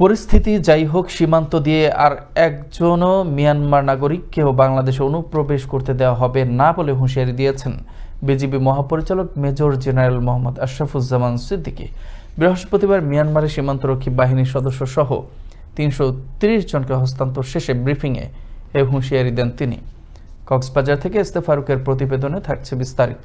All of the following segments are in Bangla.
পরিস্থিতি যাই হোক, সীমান্ত দিয়ে আর একজনও মিয়ানমার নাগরিককেও বাংলাদেশে অনুপ্রবেশ করতে দেওয়া হবে না বলে হুঁশিয়ারি দিয়েছেন বিজিবি মহাপরিচালক মেজর জেনারেল মোহাম্মদ আশরাফুজ্জামান সিদ্দিকী। বৃহস্পতিবার মিয়ানমারের সীমান্তরক্ষী বাহিনীর সদস্য সহ তিনশো তিরিশ জনকে হস্তান্তর শেষে ব্রিফিংয়ে এ হুঁশিয়ারি দেন তিনি। কক্সবাজার থেকে ইস্তে ফারুকের প্রতিবেদনে থাকছে বিস্তারিত।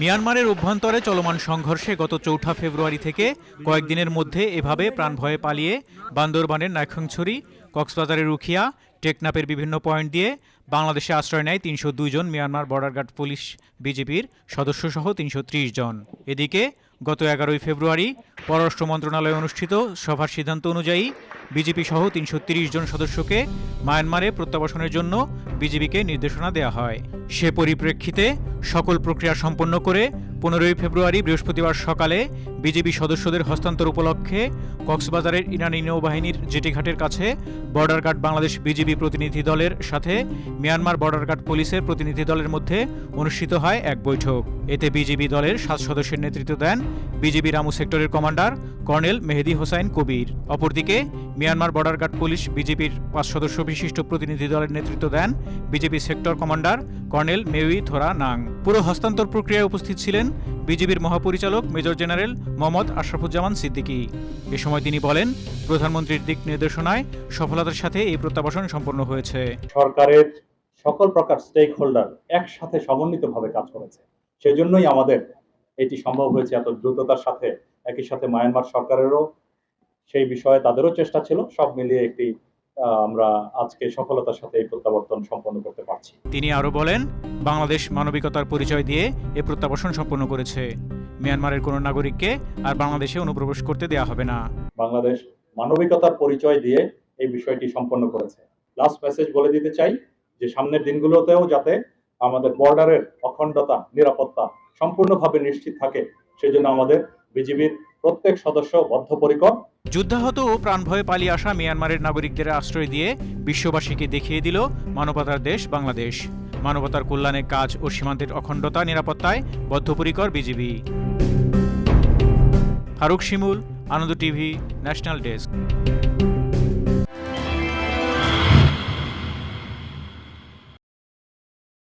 মিয়ানমারের অভ্যন্তরে চলমান সংঘর্ষে গত চৌঠা ফেব্রুয়ারি থেকে কয়েকদিনের মধ্যে এভাবে প্রাণভয়ে পালিয়ে বান্দরবানের নাইখংছড়ি, কক্সবাজারের রুখিয়া টেকনাপের বিভিন্ন পয়েন্ট দিয়ে বাংলাদেশে আশ্রয় নেয় তিনশো জন মিয়ানমার বর্ডার গার্ড পুলিশ বিজেপির সদস্যসহ তিনশো ত্রিশ জন। এদিকে গত এগারোই ফেব্রুয়ারি পররাষ্ট্র মন্ত্রণালয়ে অনুষ্ঠিত সভার সিদ্ধান্ত অনুযায়ী বিজেপি সহ তিনশো জন সদস্যকে মায়ানমারে প্রত্যাবাসনের জন্য বিজেপিকে নির্দেশনা দেওয়া হয়। সে পরিপ্রেক্ষিতে সকল প্রক্রিয়া সম্পন্ন করে পনেরোই ফেব্রুয়ারি বৃহস্পতিবার সকালে বিজেপি সদস্যদের হস্তান্তর উপলক্ষে কক্সবাজারের ইরানি নৌবাহিনীর জেটিঘাটের কাছে বর্ডার গার্ড বাংলাদেশ বিজিবি প্রতিনিধি দলের সাথে মিয়ানমার বর্ডার গার্ড পুলিশের প্রতিনিধি দলের মধ্যে অনুষ্ঠিত হয় এক বৈঠক। এতে বিজিবি দলের সাত সদস্যের নেতৃত্ব দেন বিজিবি রামু সেক্টরের কমান্ডার কর্নেল মেহেদি হোসাইন কবির। অপরদিকে মিয়ানমার বর্ডার গার্ড পুলিশ বিজেপির পাঁচ সদস্য বিশিষ্ট প্রতিনিধি দলের নেতৃত্ব দেন বিজেপি সেক্টর কমান্ডার কর্নেল মেউই থোরা নাং। পুরো হস্তান্তর প্রক্রিয়ায় উপস্থিত ছিলেন বিজেপির মহাপরিচালক মেজর জেনারেল মোহাম্মদ আশরাফুজ্জামান সিদ্দিকী। এ সময় তিনি বলেন, প্রধানমন্ত্রীর দিক নির্দেশনায় সফলতার সাথে এই প্রত্যাবাসন সম্পন্ন হয়েছে। সরকারের সকল প্রকার স্টেক হোল্ডার একসাথে সমন্বিতভাবে কাজ করেছে। সেজন্যই আমাদের এটি সম্ভব হয়েছে এত দ্রুততার সাথে, একই সাথে মায়ানমার সরকারেরও সেই বিষয়ে তাদেরও চেষ্টা ছিল, সব মিলিয়ে একটি আমরা আজকে সফলতার সাথে এই প্রত্যাবর্তন সম্পন্ন করতে পারছি। তিনি আরও বলেন বাংলাদেশ মানবিকতার পরিচয় দিয়ে এ প্রত্যাবাসন সম্পন্ন করেছে। মিয়ানমারের কোনো নাগরিককে আর বাংলাদেশে অনুপ্রবেশ করতে দেওয়া হবে না। বাংলাদেশ মানবিকতার পরিচয় দিয়ে এই বিষয়টি সম্পন্ন করেছে। লাস্ট মেসেজ বলে দিতে চাই যে সামনের দিনগুলোতেও যাতে আমাদের বর্ডারের অখণ্ডতা নিরাপত্তা সম্পূর্ণভাবে নিশ্চিত থাকে সেজন্য আমাদের বিজিবির প্রত্যেক সদস্য বদ্ধপরিকর। যুদ্ধাহত ও প্রাণভয়ে পালিয়ে আসা মিয়ানমারের নাগরিকদের আশ্রয় দিয়ে বিশ্ববাসীকে দেখিয়ে দিল মানবতার দেশ বাংলাদেশ। মানবতার কল্যাণে কাজ ও সীমান্তের অখণ্ডতা, নিরাপত্তায় বদ্ধপরিকর BGB. Faruk Shimul, Ananda TV, national desk.